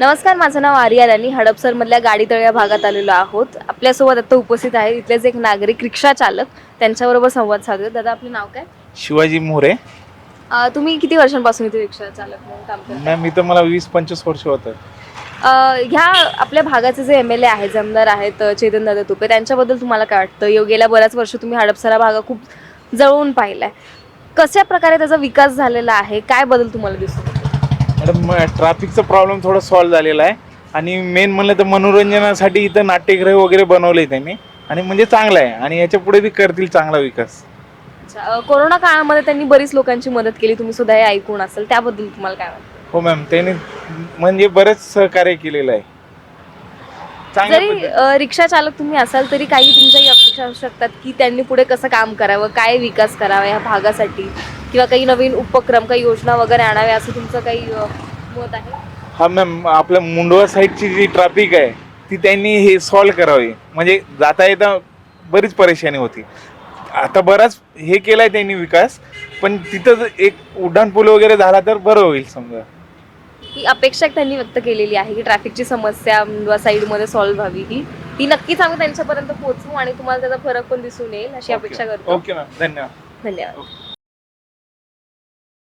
नमस्कार माझं नाव आर्या आणि हडपसरमधल्या गाडीतळ या भागात आलेलो आहोत. आपल्यासोबत आता उपस्थित आहे इथलेच एक नागरिक रिक्षा चालक त्यांच्याबरोबर संवाद साधूया. दादा आपलं नाव काय? शिवाजी मोरे. अं, तुम्ही किती वर्षांपासून इथे रिक्षा चालक म्हणून काम करता? मॅम इथं मला वीस पंचवीस वर्ष होतं अं, ह्या आपल्या भागाचे जे एम एल ए आहेत जमदार आहेत चेतन दादा तुपे त्यांच्याबद्दल तुम्हाला काय वाटतं? यो गेल्या बऱ्याच वर्ष तुम्ही हडपसरा भागा खूप जवळून पाहिलाय. कशा प्रकारे त्याचा विकास झालेला आहे? काय बदल तुम्हाला दिसतो? मॅडम ट्रॅफिकचा प्रॉब्लेम थोडा सॉल्व्ह झालेला आहे. आणि मेन म्हणलं तर मनोरंजनासाठी इथं नाट्यगृह वगैरे बनवले त्यांनी. आणि म्हणजे चांगलं आहे. आणि याच्यापुढे बी करतील चांगला विकास. अच्छा, अं, कोरोना काळामध्ये त्यांनी बरीच लोकांची मदत केली. तुम्ही सुद्धा हे ऐकून असेल. त्याबद्दल तुम्हाला काय वाटतं? हो मॅम त्यांनी म्हणजे बरेच सहकार्य केलेलं आहे. चांगल्या जरी पद्धतीने. अ, रिक्षा चालक तुम्ही असाल तरी काही तुमच्याही अपेक्षा असू शकतात की त्यांनी पुढे कसं काम करावं काय विकास करावा या भागासाठी. किंवा काही नवीन उपक्रम काही योजना वगैरे आणाव्या असं तुमचं काही मत आहे? हा मॅम आपल्या मुंडवा साईडची जी ट्रॅफिक आहे ती त्यांनी हे सॉल्व्ह करावी. म्हणजे जाता येता बरीच परेशानी होती. आता बराच हे केलाय त्यांनी विकास पण तिथं एक उड्डाण पूल वगैरे झाला तर बरं होईल समजा. ही अपेक्षा त्यांनी व्यक्त केलेली आहे की ट्रॅफिकची समस्या मुंडवा साईडमध्ये सॉल्व्ह व्हावी ही. ती नक्कीच आम्ही त्यांच्यापर्यंत पोहोचवू आणि तुम्हाला त्याचा फरक पण दिसून येईल अशी अपेक्षा करतो. ओके मॅम धन्यवाद. धन्यवाद.